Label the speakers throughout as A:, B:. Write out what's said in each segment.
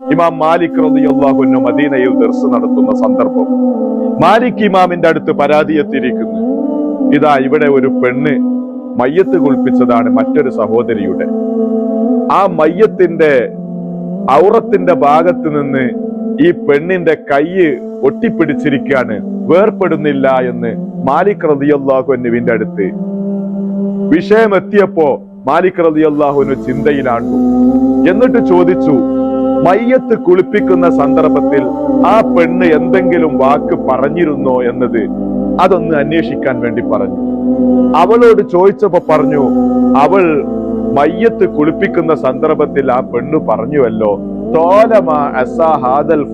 A: ഇമാം മാലിക് റളിയല്ലാഹുവിന് മദീനയിൽ ദർസ് നടത്തുന്ന സന്ദർഭം. മാലിക് ഇമാമിന്റെ അടുത്ത് പരാതി എത്തിയിരിക്കുന്നു ഇതാ ഇവിടെ ഒരു പെണ്ണ് മയ്യത്ത് കുളിപ്പിച്ചതാണ് മറ്റൊരു സഹോദരിയുടെ. ആ മയ്യത്തിന്റെ ഔറത്തിന്റെ ഭാഗത്ത് നിന്ന് ഈ പെണ്ണിന്റെ കൈ ഒട്ടിപ്പിടിച്ചിരിക്കാണ്. വേർപ്പെടുന്നില്ല എന്ന് മാലിക് റളിയല്ലാഹുവിന്റെ അടുത്ത് വിഷയം എത്തിയപ്പോ മാലിക് അൻഹു ചിന്തയിലാണ്ടു എന്നിട്ട് ചോദിച്ചു മയ്യത്ത് കുളിപ്പിക്കുന്ന സന്ദർഭത്തിൽ ആ പെണ്ണ് എന്തെങ്കിലും വാക്ക് പറഞ്ഞിരുന്നോ എന്നത് അതൊന്ന് അന്വേഷിക്കാൻ വേണ്ടി പറഞ്ഞു. അവളോട് ചോദിച്ചപ്പോ പറഞ്ഞു അവൾ മയ്യത്ത് കുളിപ്പിക്കുന്ന സന്ദർഭത്തിൽ ആ പെണ്ണ് പറഞ്ഞുവല്ലോ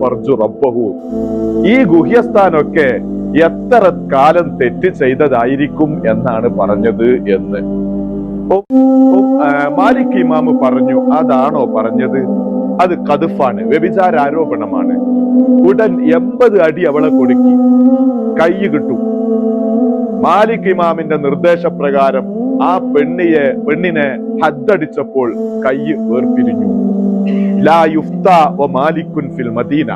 A: ഫർജു ഈ ഗുഹ്യസ്ഥാനൊക്കെ എത്ര കാലം തെറ്റ് ചെയ്തതായിരിക്കും എന്നാണ് പറഞ്ഞത് എന്ന്. മാലിക് ഇമാമ് പറഞ്ഞു അതാണോ പറഞ്ഞത്? അത് കതുഫാണ് വ്യഭിചാര ആരോപണമാണ് ഉടൻ എൺപത് അടി അവളെ കൊടുക്കി കൈ കിട്ടും. മാലിക് ഇമാമിന്റെ നിർദ്ദേശപ്രകാരം ആ പെണ്ണിയെ പെണ്ണിനെ ഹദ്ദടിച്ചപ്പോൾ കൈ വേർപിരിഞ്ഞു. ലാ യുഫ്ത മാലിക്കുൻ ഫിൽ മദീന.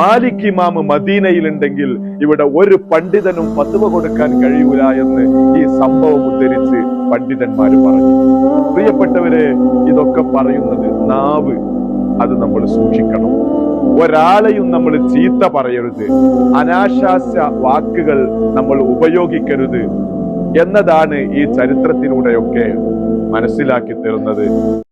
A: മാലിക് ഇമാമ് മദീനയിലുണ്ടെങ്കിൽ ഇവിടെ ഒരു പണ്ഡിതനും പത്തുവ കൊടുക്കാൻ കഴിയൂല എന്ന് ഈ സംഭവം ഉദ്ധരിച്ച് പണ്ഡിതന്മാർ പറഞ്ഞു. പ്രിയപ്പെട്ടവരെ ഇതൊക്കെ പറയുന്നത് നാവ്. അത് നമ്മൾ സൂക്ഷിക്കണം. ഒരാളെയും നമ്മൾ ചീത്ത പറയരുത്. അനാശാസ്യ വാക്കുകൾ നമ്മൾ ഉപയോഗിക്കരുത് എന്നതാണ് ഈ ചരിത്രത്തിലൂടെയൊക്കെ മനസ്സിലാക്കി തരുന്നത്.